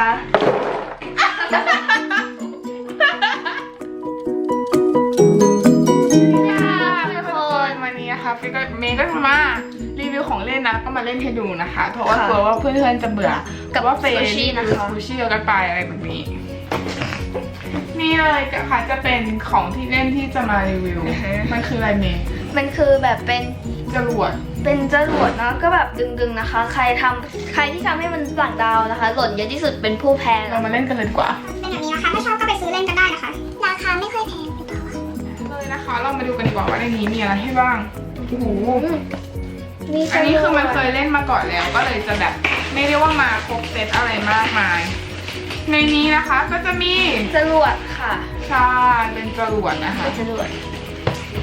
นะคะทุกคนวันนี้นะคะฟิกก็เมย์ก็จะมารีวิวของเล่นนะ ก็มาเล่นให้ดูนะคะ เพราะว่าค่ะกลัวว่าเพื่อนๆจะเบื่อกับว่าเฟย์ซูชินะคะ ซูชิเยอะกันไปอะไรแบบนี้ นี่เลยค่ะจะเป็นของที่เล่นที่จะมารีวิว มันคืออะไรเมย์มันคือแบบเป็นจรวด เป็นจรวดเนาะก็แบบดึงๆนะคะ ใครทำใครที่ทำให้มันต่างดาวนะคะ หล่นเยอะที่สุดเป็นผู้แพ้เรามาเล่นกันเลยดีกว่าเป็นแบบนี้นะคะ ไม่ชอบก็ไปซื้อเล่นกันได้นะคะ ราคาไม่ค่อยแพงต่อเลยนะคะ เรามาดูกันดีกว่าว่าในนี้มีอะไรให้บ้างโอ้โหมีอันนี้คือมันเคยเล่นมาก่อนแล้ว ก็เลยจะแบบไม่ได้ว่ามาครบเซตอะไรมากมาย ในนี้นะคะก็จะมีจรวดค่ะชาเป็นจรวดนะคะ เป็นจรวด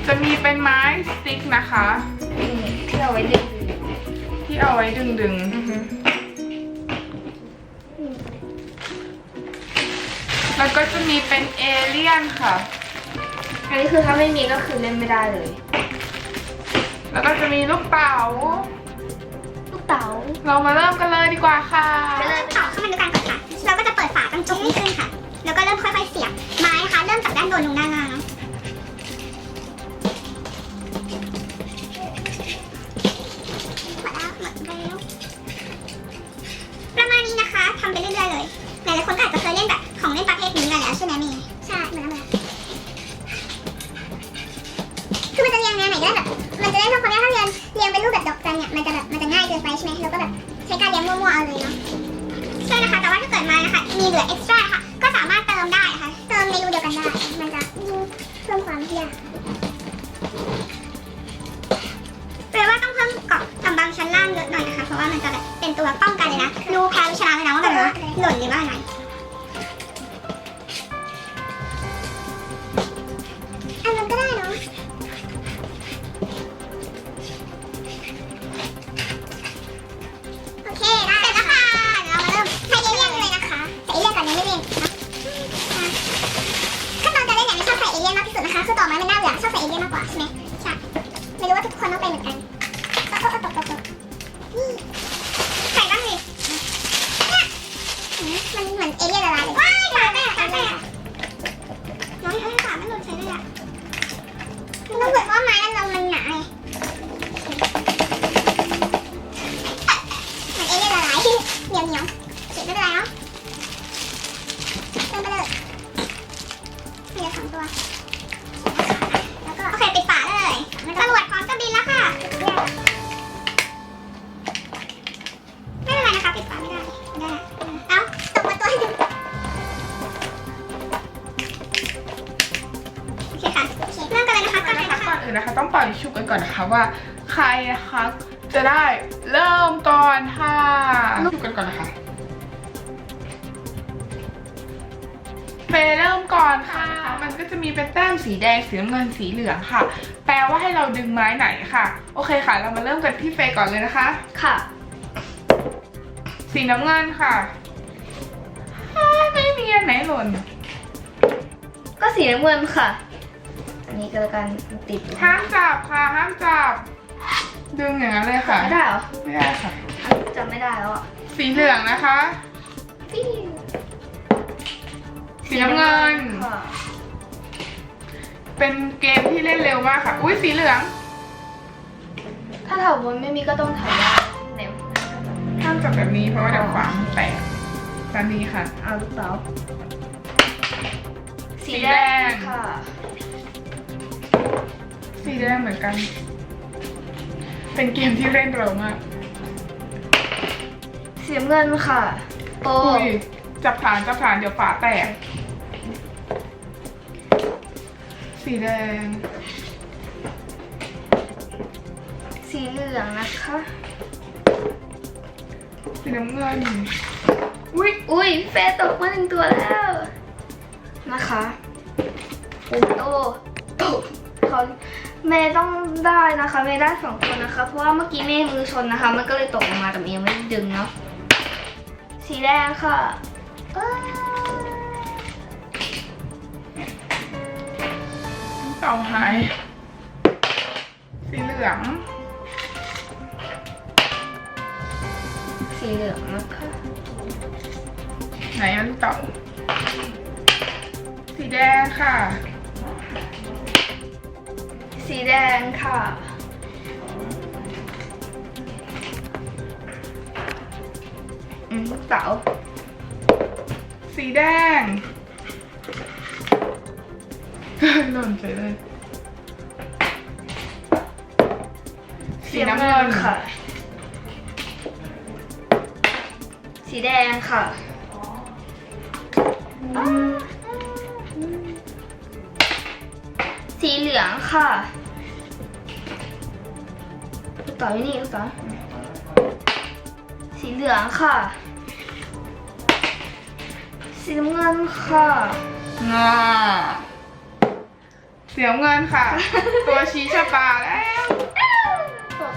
จะมีเป็นไม้สติ๊กนะคะนี่ ที่เอาไว้ดึงที่เอาไว้ดึงดึงๆอือฮึแล้วก็จะมีเป็นเอเลี่ยนค่ะ อันนี้คือถ้าไม่มีก็คือเล่นไม่ได้เลย แล้วก็จะมีลูกเต๋า ลูกเต๋า เรามาเริ่มกันเลยดีกว่าค่ะไปเลยต่อเข้ามาดูกันก่อนค่ะ เราก็จะเปิดฝากระจกนี้ขึ้นค่ะ แล้วก็เริ่มค่อยๆเสียบไม้นะคะเริ่มจากด้านบนลงด้านล่าง แล้วหมดแล้วประมาณนี้นะคะทำไปเรื่อยๆเลยหลายๆคนก็อาจจะเคยเล่นแบบของเล่นประเภท มันจะแบบเป็นตัวป้องกันเลยนะ รู้แพ้วิชาเลยนะว่าแบบว่าหล่นหรือว่าอะไร ว่าไม้นั้นเรามันหนาไงมือนเอเลี่ยนละลายเหนียวเหนียวเขียนไม่เป็นไรเนาะเติมไปเลยมีเหลือสองตัวแล้วก็โอเคปิดฝาเลยตำรวจพร้อมจะบินแล้วค่ะ ไม่เป็นไรนะคะปิดฝาไม่ได้ได้เอ้าตกมาตัวหนึ่งโอเคค่ะโอเค อนอื่นนะคะ ต้องปล่อยชุบกันก่อนนะคะว่า ใครนะคะจะได้เริ่มก่อนค่ะชุบกันก่อนนะคะเฟย์เริ่มก่อนค่ะ มันก็จะมีเป็นแต้มสีแดงสีน้ำเงินสีเหลืองค่ะ แปลว่าให้เราดึงไม้ไหนค่ะ โอเคค่ะ เรามาเริ่มกันที่เฟย์ก่อนเลยนะคะ ค่ะ สีน้ำเงินค่ะอ้ายไม่มีอันไหนหล่น ก็สีน้ำเงินค่ะ อันนี้ก็แล้วกันมันติดอยู่ห้ามจับค่ะ ห้ามจับ ดึงอย่างนั้นเลยค่ะ ไม่ได้เหรอไม่ได้ค่ะ จำไม่ได้แล้วอะสีเหลืองนะคะสีน้ำเงิน ค่ะเป็นเกมที่เล่นเร็วมากค่ะ อุ้ยสีเหลือง ถ้าถามว่าไม่มีก็ต้องถามว่าไหนห้ามจับแบบนี้เพราะว่าเดี๋ยวฝามันแตกตอนนี้ค่ะ เอาลูกเต๋าสีแดงค่ะ สีแดงเหมือนกัน เป็นเกมที่เล่นเร็วมากสีน้ำเงินค่ะโอ้อุ้ยจับฐานจับฐานเดี๋ยวฝาแตก สีแดง สีเหลืองนะคะ สีน้ำเงิน อุ้ยอุ้ยเฟซตกมาหนึ่งตัวแล้ว นะคะ โอ้โตโตเขา เมย์ต้องได้นะคะเมย์ได้สองตัวนะคะ เพราะว่าเมื่อกี้เมย์มือชนนะคะ มันก็เลยตกลงมาแต่เมย์ยังไม่ได้ดึงเนาะสีแดงค่ะเอ้ยเต่าหาย สีเหลือง สีเหลืองนะคะสไหนอะลูกเต่า สีแดงค่ะ สีแดงค่ะ อืมลูกเต๋าสีแดง หล่นไปเลย สีน้ำเงินค่ะ สีแดงค่ะ สีเหลืองค่ะลูกเต๋าอยู่นี่ลูกเต๋าสีเหลืองค่ะ สีน้ำเงินค่ะงาเสียเงินค่ะ ตัวชี้ชะตาแล้ว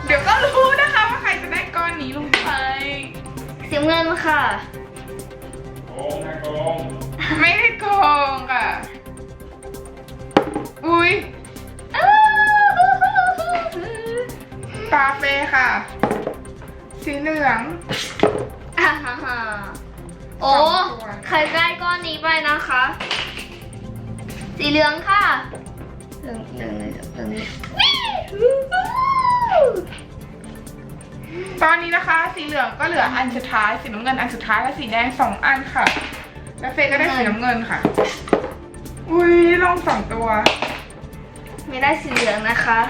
เดี๋ยวก็รู้นะคะว่าใครจะได้ก้อนนี้ลงไป สีน้ำเงินค่ะโกงนะโกงไม่ได้โกงค่ะ ตาเฟค่ะ สีเหลือง อ่าฮ่าฮ่าโอ้ สองตัว ใครได้ก้อนนี้ไปนะคะ สีเหลืองค่ะ เหลืองเหลืองเลยเหลืองนี้ตอนนี้นะคะ สีเหลืองก็เหลืออันสุดท้าย สีน้ำเงินอันสุดท้ายและสีแดงสองอันค่ะ แล้วเฟย์ก็ได้สีน้ำเงินค่ะ อุ้ยลงสองตัว ไม่ได้สีเหลืองนะคะ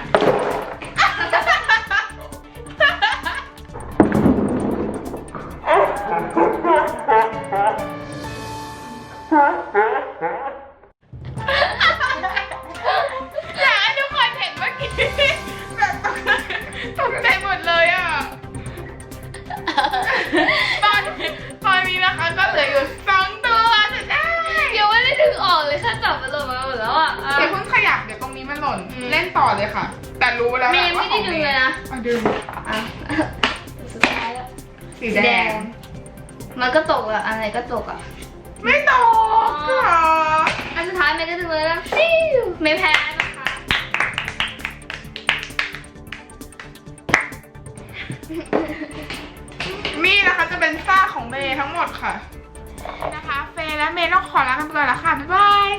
เล่นต่อเลยค่ะ แต่รู้แล้วเมย์ไม่ได้ดึงเลยนะอะดึงอะสุดท้ายแล้วสีแดง มันก็ตกอะอะไรก็ตกอะไม่ตกค่ะอันสุดท้ายเมย์ก็ถึงเลยแล้วซิวเมย์แพ้นะคะนี่นะคะจะเป็นซ่าของเมย์ทั้งหมดค่ะ นะคะ เฟย์และเมย์ต้องขอลากันไปก่อนแล้วค่ะ บ๊ายบาย